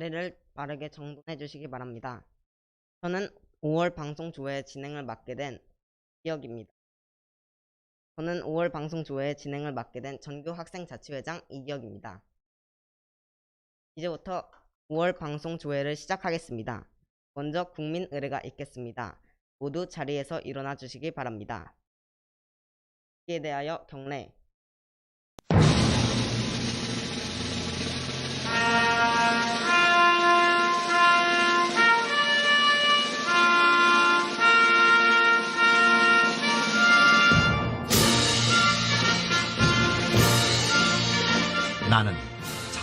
자리를 빠르게 정돈해 주시기 바랍니다. 저는 5월 방송 조회 진행을 맡게 된 이혁입니다. 저는 5월 방송 조회 진행을 맡게 된 전교 학생 자치회장 이기혁입니다. 이제부터 5월 방송 조회를 시작하겠습니다. 먼저 국민 의례가 있겠습니다. 모두 자리에서 일어나 주시기 바랍니다. 이에 대하여 경례.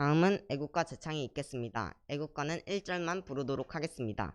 다음은 애국가 제창이 있겠습니다. 애국가는 1절만 부르도록 하겠습니다.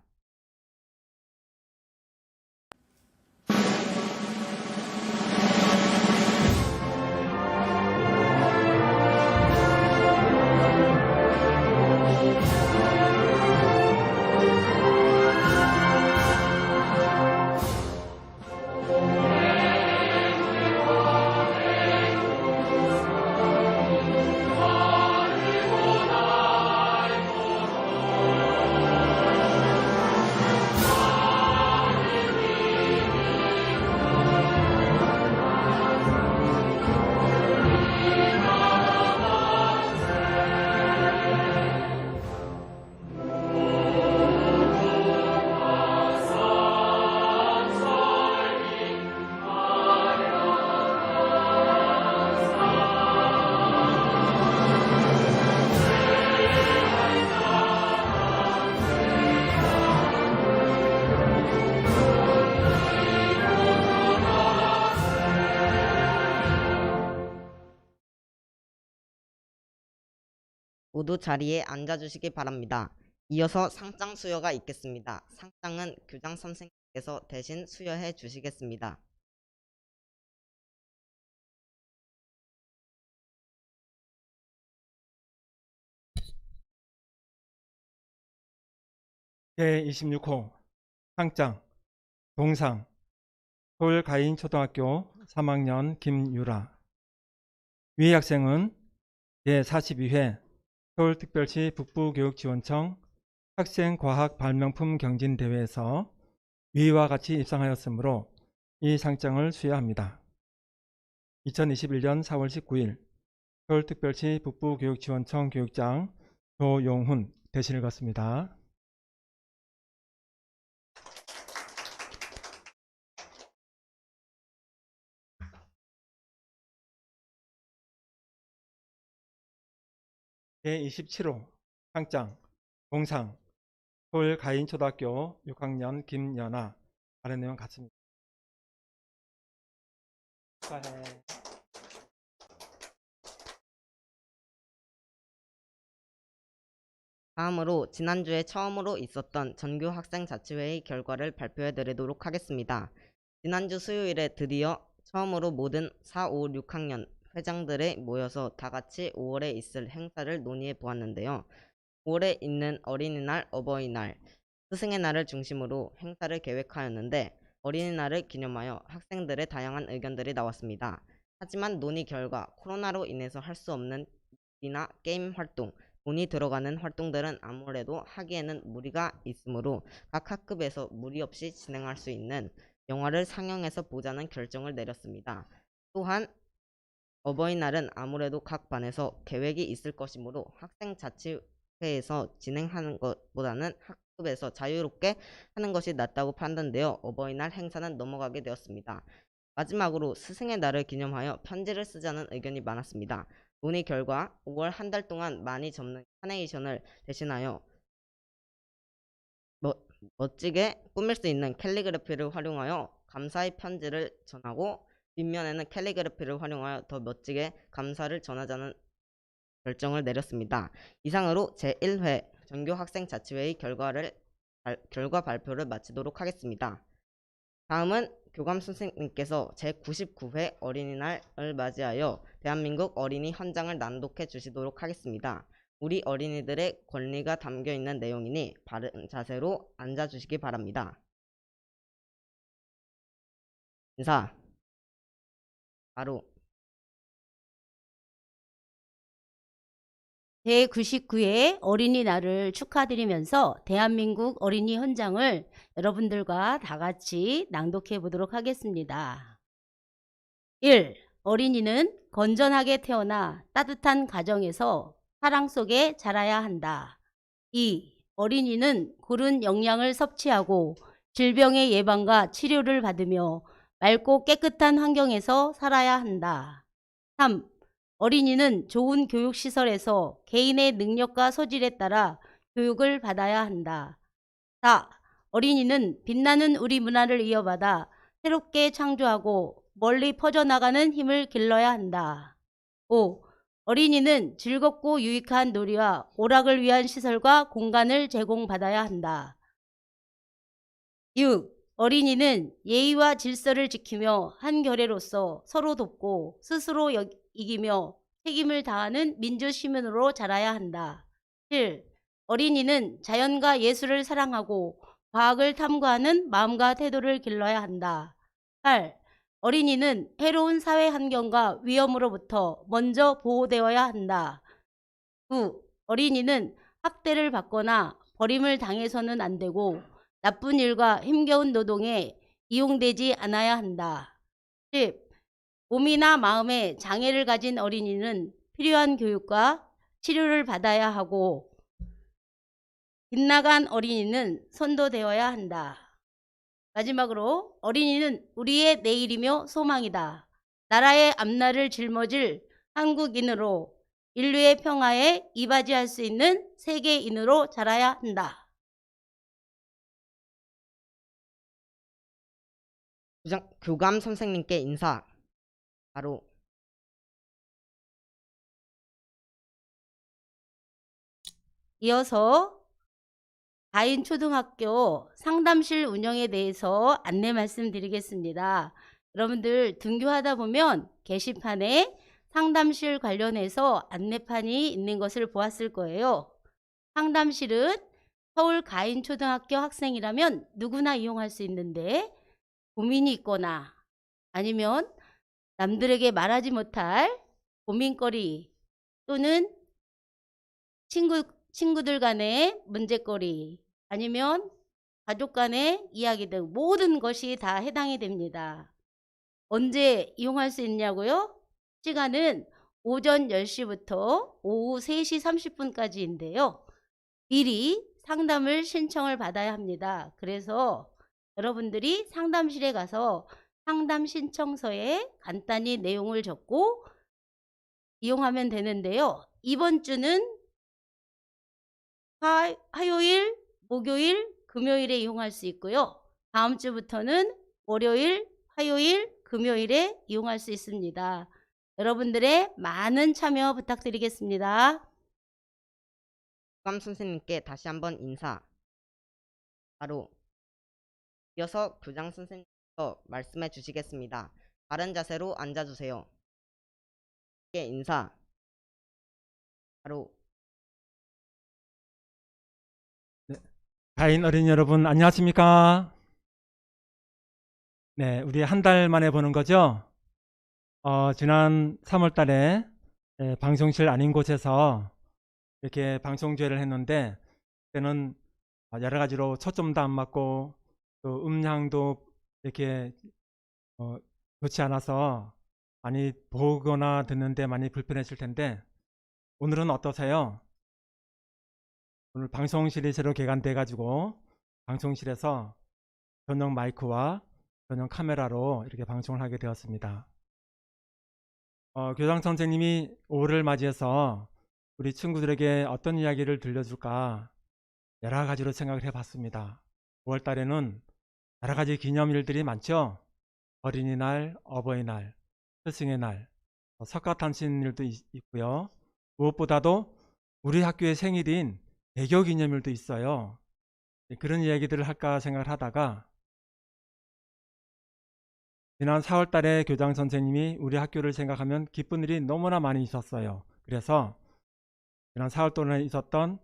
모두 자리에 앉아주시기 바랍니다. 이어서 상장 수여가 있겠습니다. 상장은 교장 선생님께서 대신 수여해 주시겠습니다. 제26호 상장 동상 서울 가인초등학교 3학년 김유라 위 학생은 제42회 서울특별시 북부교육지원청 학생과학 발명품 경진대회에서 위와 같이 입상하였으므로 이 상장을 수여합니다. 2021년 4월 19일 서울특별시 북부교육지원청 교육장 조용훈 대신을 갖습니다. 제27호 상장 동상 서울 가인초등학교 6학년 김연아 아래 내용 같습니다. 축하해. 다음으로 지난주에 처음으로 있었던 전교 학생 자치회의 결과를 발표해 드리도록 하겠습니다. 지난주 수요일에 드디어 처음으로 모든 4, 5, 6학년 회장들이 모여서 다 같이 5월에 있을 행사를 논의해 보았는데요. 5월에 있는 어린이날, 어버이날, 스승의 날을 중심으로 행사를 계획하였는데 어린이날을 기념하여 학생들의 다양한 의견들이 나왔습니다. 하지만 논의 결과 코로나로 인해서 할 수 없는 이나 게임 활동, 돈이 들어가는 활동들은 아무래도 하기에는 무리가 있으므로 각 학급에서 무리 없이 진행할 수 있는 영화를 상영해서 보자는 결정을 내렸습니다. 또한 어버이날은 아무래도 각 반에서 계획이 있을 것이므로 학생 자치회에서 진행하는 것보다는 학급에서 자유롭게 하는 것이 낫다고 판단되어 어버이날 행사는 넘어가게 되었습니다. 마지막으로 스승의 날을 기념하여 편지를 쓰자는 의견이 많았습니다. 논의 결과 5월 한 달 동안 많이 접는 카네이션을 대신하여 멋, 멋지게 꾸밀 수 있는 캘리그래피를 활용하여 감사의 편지를 전하고 뒷면에는 캘리그래피를 활용하여 더 멋지게 감사를 전하자는 결정을 내렸습니다. 이상으로 제1회 전교 학생 자치회의 결과를 발- 결과 발표를 마치도록 하겠습니다. 다음은 교감 선생님께서 제99회 어린이날을 맞이하여 대한민국 어린이 헌장을 낭독해 주시도록 하겠습니다. 우리 어린이들의 권리가 담겨 있는 내용이니 바른 자세로 앉아 주시기 바랍니다. 인사. 바로 제99회 어린이날을 축하드리면서 대한민국 어린이 헌장을 여러분들과 다 같이 낭독해 보도록 하겠습니다. 1. 어린이는 건전하게 태어나 따뜻한 가정에서 사랑 속에 자라야 한다. 2. 어린이는 고른 영양을 섭취하고 질병의 예방과 치료를 받으며 맑고 깨끗한 환경에서 살아야 한다. 3. 어린이는 좋은 교육시설에서 개인의 능력과 소질에 따라 교육을 받아야 한다. 4. 어린이는 빛나는 우리 문화를 이어받아 새롭게 창조하고 멀리 퍼져나가는 힘을 길러야 한다. 5. 어린이는 즐겁고 유익한 놀이와 오락을 위한 시설과 공간을 제공받아야 한다. 6. 어린이는 예의와 질서를 지키며 한 결의로서 서로 돕고 스스로 여- 이기며 책임을 다하는 민주 시민으로 자라야 한다. 7. 어린이는 자연과 예술을 사랑하고 과학을 탐구하는 마음과 태도를 길러야 한다. 8. 어린이는 해로운 사회 환경과 위험으로부터 먼저 보호되어야 한다. 9. 어린이는 학대를 받거나 버림을 당해서는 안 되고 나쁜 일과 힘겨운 노동에 이용되지 않아야 한다. 10. 몸이나 마음에 장애를 가진 어린이는 필요한 교육과 치료를 받아야 하고 빗나간 어린이는 선도되어야 한다. 마지막으로 어린이는 우리의 내일이며 소망이다. 나라의 앞날을 짊어질 한국인으로 인류의 평화에 이바지할 수 있는 세계인으로 자라야 한다. 교장- 교감 선생님께 인사. 바로 이어서 다인 초등학교 상담실 운영에 대해서 안내 말씀드리겠습니다. 여러분들 등교하다 보면 게시판에 상담실 관련해서 안내판이 있는 것을 보았을 거예요. 상담실은 서울 가인초등학교 학생이라면 누구나 이용할 수 있는데 고민이 있거나 아니면 남들에게 말하지 못할 고민거리 또는 친구, 친구들 간의 문제거리 아니면 가족 간의 이야기 등 모든 것이 다 해당이 됩니다. 언제 이용할 수 있냐고요? 시간은 오전 10시부터 오후 3시 30분까지인데요. 미리 상담을 신청을 받아야 합니다. 그래서 여러분들이 상담실에 가서 상담 신청서에 간단히 내용을 적고 이용하면 되는데요. 이번 주는 화, 화요일, 목요일, 금요일에 이용할 수 있고요. 다음 주부터는 월요일, 화요일, 금요일에 이용할 수 있습니다. 여러분들의 많은 참여 부탁드리겠습니다. 교감 선생님께 다시 한번 인사. 바로 이어서 교장 선생님께서 말씀해 주시겠습니다. 바른 자세로 앉아 주세요. 께 인사. 바로 가인 어린이 여러분 안녕하십니까? 네, 우리 한 달 만에 보는 거죠? 어, 지난 3월 달에 예, 방송실 아닌 곳에서 이렇게 방송제를 했는데 그때는 여러 가지로 초점도 안 맞고 또 음향도 이렇게 어, 좋지 않아서 많이 보거나 듣는데 많이 불편했을 텐데 오늘은 어떠세요? 오늘 방송실이 새로 개관돼 가지고 방송실에서 전용 마이크와 전용 카메라로 이렇게 방송을 하게 되었습니다. 어, 교장 선생님이 5월을 맞이해서 우리 친구들에게 어떤 이야기를 들려줄까 여러 가지로 생각을 해봤습니다. 5월 달에는 여러 가지 기념일들이 많죠. 어린이날, 어버이날, 스승의 날, 어, 석가탄신일도 있- 있고요. 무엇보다도 우리 학교의 생일인 개교 기념일도 있어요. 예, 그런 이야기들을 할까 생각을 하다가 지난 4월 달에 교장 선생님이 우리 학교를 생각하면 기쁜 일이 너무나 많이 있었어요. 그래서 지난 4월 동안에 있었던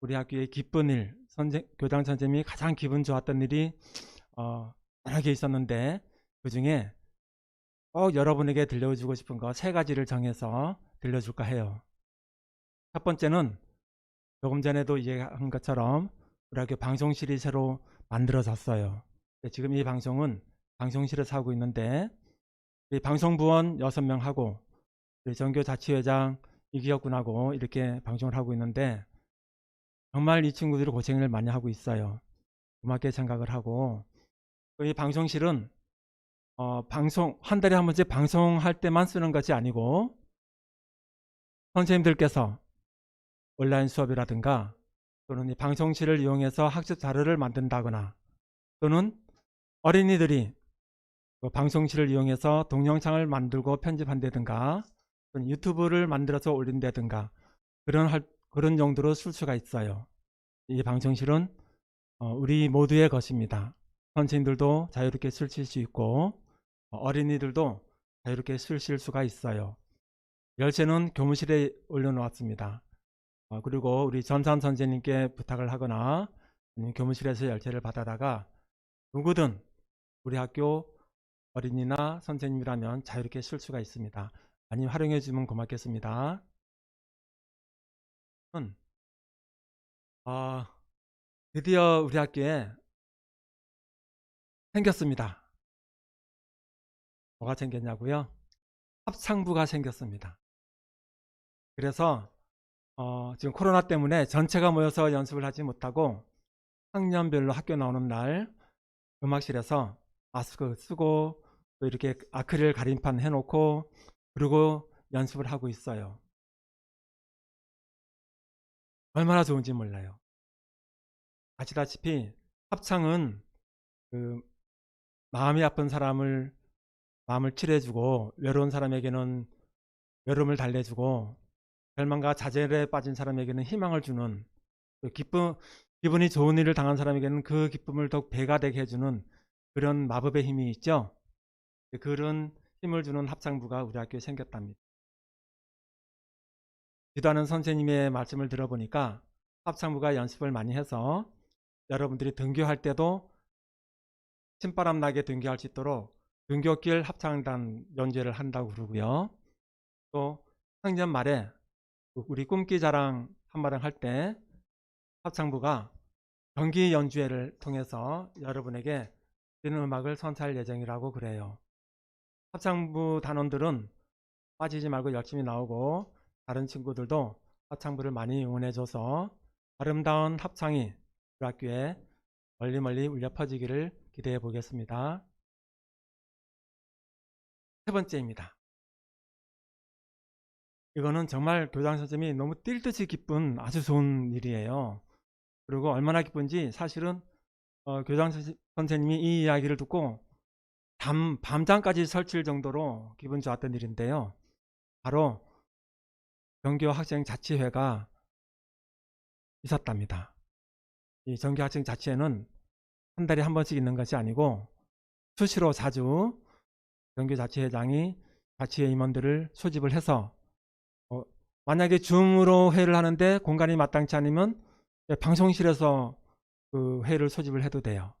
우리 학교의 기쁜 일, 선생, 교장 선생님이 가장 기분 좋았던 일이 어, 여러 개 있었는데 그 중에 꼭 여러분에게 들려주고 싶은 거 세 가지를 정해서 들려줄까 해요. 첫 번째는 조금 전에도 얘기한 것처럼 우리 학교 방송실이 새로 만들어졌어요. 네, 지금 이 방송은 방송실에서 하고 있는데 이 방송부원 6명하고 전교자치회장 이기혁 군하고 이렇게 방송을 하고 있는데 정말 이 친구들이 고생을 많이 하고 있어요. 고맙게 생각을 하고 이 방송실은 어, 방송 한 달에 한 번씩 방송할 때만 쓰는 것이 아니고 선생님들께서 온라인 수업이라든가 또는 이 방송실을 이용해서 학습 자료를 만든다거나 또는 어린이들이 그 방송실을 이용해서 동영상을 만들고 편집한다든가 또는 유튜브를 만들어서 올린다든가 그런 할, 그런 용도로 쓸 수가 있어요. 이 방송실은 어, 우리 모두의 것입니다. 선생님들도 자유롭게 쓰실 수 있고 어, 어린이들도 자유롭게 쓰실 수가 있어요. 열쇠는 교무실에 올려놓았습니다. 어, 그리고 우리 전산 선생님께 부탁을 하거나 교무실에서 열쇠를 받아다가 누구든 우리 학교 어린이나 선생님이라면 자유롭게 쓸 수가 있습니다. 많이 활용해 주면 고맙겠습니다. 은, 어, 드디어 우리 학교에 생겼습니다. 뭐가 생겼냐고요? 합창부가 생겼습니다. 그래서 어, 지금 코로나 때문에 전체가 모여서 연습을 하지 못하고 학년별로 학교 나오는 날 음악실에서 마스크 쓰고 또 이렇게 아크릴 가림판 해놓고 그리고 연습을 하고 있어요. 얼마나 좋은지 몰라요. 아시다시피 합창은 그 마음이 아픈 사람을 마음을 칠해주고 외로운 사람에게는 외로움을 달래주고 절망과 좌절에 빠진 사람에게는 희망을 주는 그 기쁨 기분이 좋은 일을 당한 사람에게는 그 기쁨을 더욱 배가 되게 해주는 그런 마법의 힘이 있죠. 그런 힘을 주는 합창부가 우리 학교에 생겼답니다. 기도하는 선생님의 말씀을 들어보니까 합창부가 연습을 많이 해서 여러분들이 등교할 때도 신바람 나게 등교할 수 있도록 등교길 합창단 연주를 한다고 그러고요. 또 학년 말에 우리 꿈기 자랑 한마당 할 때 합창부가 경기 연주회를 통해서 여러분에게 드리는 음악을 선사할 예정이라고 그래요. 합창부 단원들은 빠지지 말고 열심히 나오고 다른 친구들도 합창부를 많이 응원해줘서 아름다운 합창이 우리 학교에 멀리 멀리 울려 퍼지기를 기대해 보겠습니다. 세 번째입니다. 이거는 정말 교장 선생님이 너무 뛸 듯이 기쁜 아주 좋은 일이에요. 그리고 얼마나 기쁜지 사실은 어, 교장 선생- 선생님이 이 이야기를 듣고 밤, 밤잠까지 설칠 정도로 기분 좋았던 일인데요. 바로 정교 학생 자치회가 있었답니다. 이 정교 학생 자치회는 한 달에 한 번씩 있는 것이 아니고 수시로 자주 정교 자치회장이 자치회 임원들을 소집을 해서 어, 만약에 줌으로 회의를 하는데 공간이 마땅치 않으면 방송실에서 그 회의를 소집을 해도 돼요.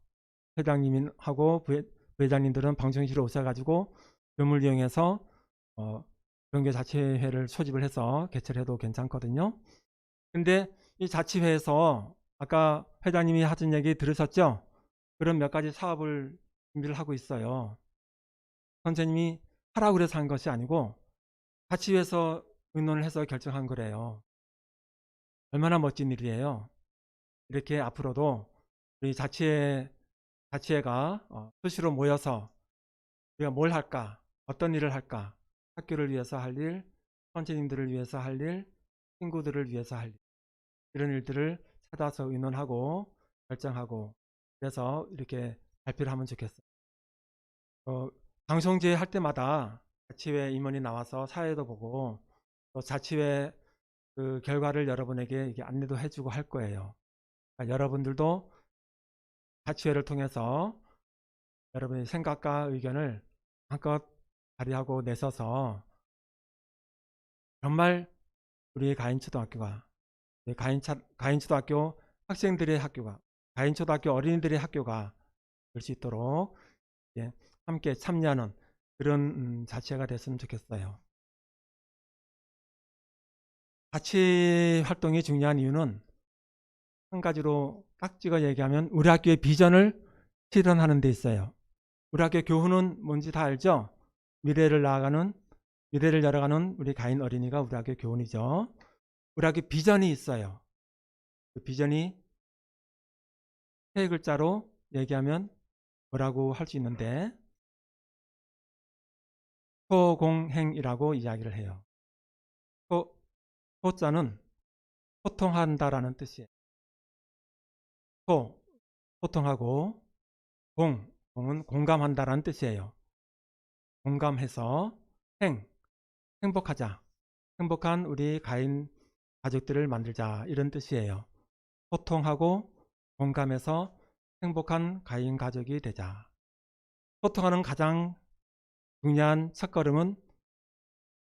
회장님하고 부회, 부회장님들은 방송실에 오셔가지고 줌을 이용해서 어, 정교 자치회를 소집을 해서 개최를 해도 괜찮거든요. 근데 이 자치회에서 아까 회장님이 하신 얘기 들으셨죠? 그런 몇 가지 사업을 준비를 하고 있어요. 선생님이 하라고 그래서 한 것이 아니고 자치회에서 의논을 해서 결정한 거래요. 얼마나 멋진 일이에요. 이렇게 앞으로도 우리 자치회, 자치회가 어, 수시로 모여서 우리가 뭘 할까, 어떤 일을 할까, 학교를 위해서 할 일, 선생님들을 위해서 할 일, 친구들을 위해서 할 일, 이런 일들을 찾아서 의논하고 결정하고 그래서 이렇게 발표를 하면 좋겠어요. 어, 방송제 할 때마다 자치회 임원이 나와서 사회도 보고 또 자치회 그 결과를 여러분에게 이게 안내도 해주고 할 거예요. 그러니까 여러분들도 자치회를 통해서 여러분의 생각과 의견을 한껏 발휘하고 내서서 정말 우리 가인초등학교가 가인차, 가인초등학교 학생들의 학교가 가인초등학교 어린이들의 학교가 될 수 있도록 예, 함께 참여하는 그런 음, 자치회가 됐으면 좋겠어요. 자치 활동이 중요한 이유는 한 가지로 딱 찍어 얘기하면 우리 학교의 비전을 실현하는 데 있어요. 우리 학교 교훈은 뭔지 다 알죠? 미래를 나아가는 미래를 열어가는 우리 가인 어린이가 우리 학교 교훈이죠. 우리 학교 비전이 있어요. 그 비전이 세 글자로 얘기하면 뭐라고 할 수 있는데 소공행이라고 이야기를 해요. 소, 소자는 소통한다라는 뜻이에요. 소, 소통하고 공, 공은 공감한다라는 뜻이에요. 공감해서 행, 행복하자. 행복한 우리 가인 가족들을 만들자. 이런 뜻이에요. 소통하고 공감해서 행복한 가인 가족이 되자. 소통하는 가장 중요한 첫걸음은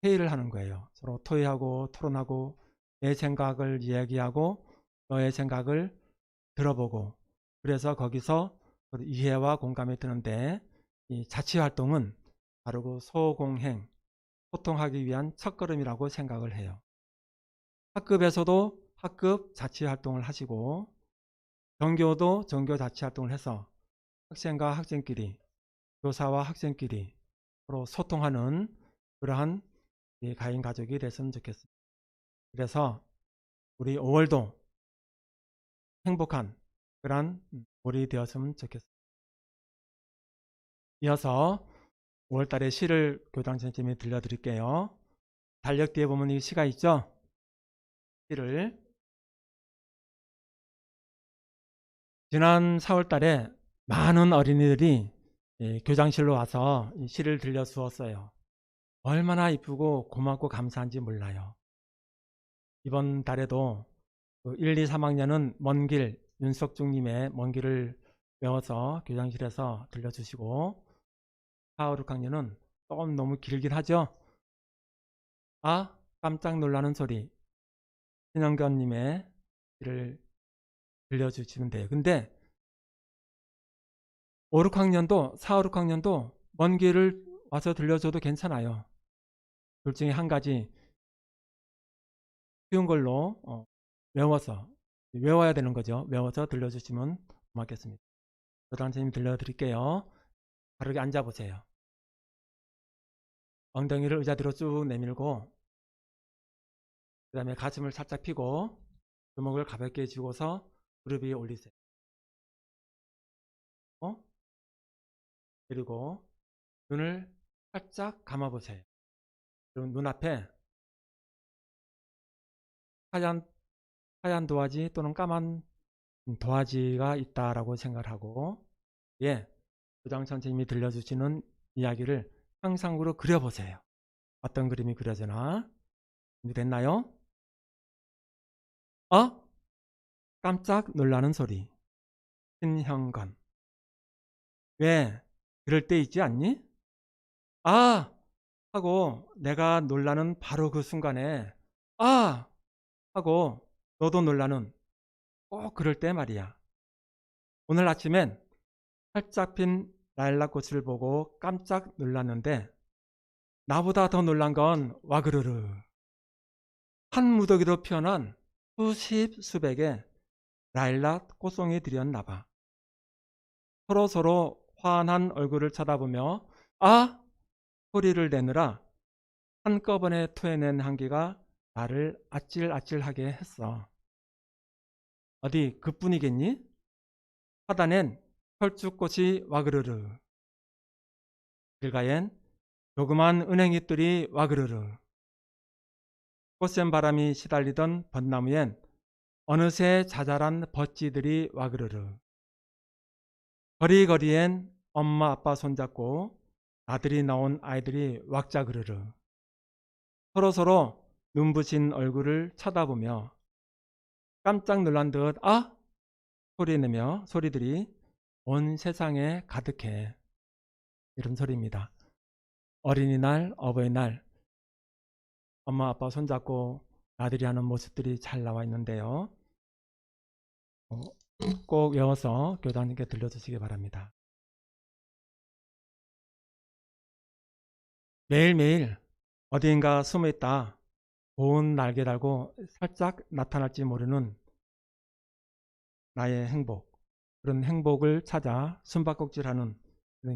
회의를 하는 거예요. 서로 토의하고 토론하고 내 생각을 이야기하고 너의 생각을 들어보고 그래서 거기서 서로 이해와 공감이 드는데 이 자치 활동은 바로 그 소공행 소통하기 위한 첫걸음이라고 생각을 해요. 학급에서도 학급 자치 활동을 하시고 전교도 전교 자치 활동을 해서 학생과 학생끼리 교사와 학생끼리 서로 소통하는 그러한 이 가인 가족이 됐으면 좋겠습니다. 그래서 우리 5월도 행복한 그러한 월이 되었으면 좋겠습니다. 이어서 5월달에 시를 교장 선생님이 들려드릴게요. 달력 뒤에 보면 이 시가 있죠? 시를 지난 4월 달에 많은 어린이들이 예, 교장실로 와서 이 시를 들려 주었어요. 얼마나 이쁘고 고맙고 감사한지 몰라요. 이번 달에도 그 1, 2, 3학년은 먼 길, 윤석중님의 먼 길을 외워서 교장실에서 들려주시고 4, 5, 6학년은 조금 너무 길긴 하죠. 아, 깜짝 놀라는 소리. 신영견님의 시를 들려주시면 돼요. 근데 5, 6학년도 4, 5, 6학년도 먼 길을 와서 들려줘도 괜찮아요. 둘 중에 한 가지 쉬운 걸로 어, 외워서 외워야 되는 거죠. 외워서 들려주시면 고맙겠습니다. 교장 선생님 들려드릴게요. 바르게 앉아보세요. 엉덩이를 의자 뒤로 쭉 내밀고 그 다음에 가슴을 살짝 펴고 주먹을 가볍게 쥐고서 무릎 위에 올리세요. 어? 그리고 눈을 살짝 감아보세요. 그리고 눈앞에 하얀, 하얀 도화지 또는 까만 도화지가 있다라고 생각을 하고, 예, 교장 선생님이 들려주시는 이야기를 상상으로 그려보세요. 어떤 그림이 그려지나? 준비됐나요? 어? 깜짝 놀라는 소리. 신형건. 왜? 그럴 때 있지 않니? 아! 하고 내가 놀라는 바로 그 순간에 아! 하고 너도 놀라는 꼭 그럴 때 말이야. 오늘 아침엔 활짝 핀 라일락 꽃을 보고 깜짝 놀랐는데 나보다 더 놀란 건 와그르르 한 무더기로 피어난 수십 수백의 라일락 꽃송이 들이었나 봐. 서로 서로 환한 얼굴을 쳐다보며 아! 소리를 내느라 한꺼번에 토해낸 향기가 나를 아찔아찔하게 했어. 어디 그뿐이겠니? 하단엔 철쭉꽃이 와그르르. 길가엔 조그만 은행잎들이 와그르르. 꽃샘 바람이 시달리던 벚나무엔 어느새 자잘한 버찌들이 와그르르. 거리거리엔 엄마 아빠 손잡고 아들이 나온 아이들이 왁자그르르. 서로서로 눈부신 얼굴을 쳐다보며 깜짝 놀란 듯 아! 소리 내며 소리들이 온 세상에 가득해. 이런 소리입니다. 어린이날, 어버이날, 엄마 아빠 손잡고 나들이 하는 모습들이 잘 나와 있는데요. 어, 꼭 외워서 교장님께 들려주시기 바랍니다. 매일매일 어디인가 숨어 있다. 고운 날개 달고 살짝 나타날지 모르는 나의 행복. 그런 행복을 찾아 숨바꼭질하는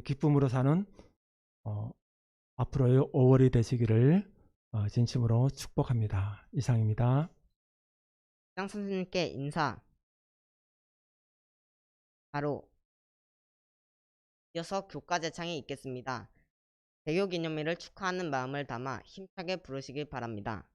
기쁨으로 사는 어, 앞으로의 5월이 되시기를 어, 진심으로 축복합니다. 이상입니다. 장 선생님께 인사. 바로 이어서 교과 제창이 있겠습니다. 개교 기념일을 축하하는 마음을 담아 힘차게 부르시기 바랍니다.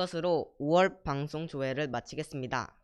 이것으로 5월 방송 조회를 마치겠습니다.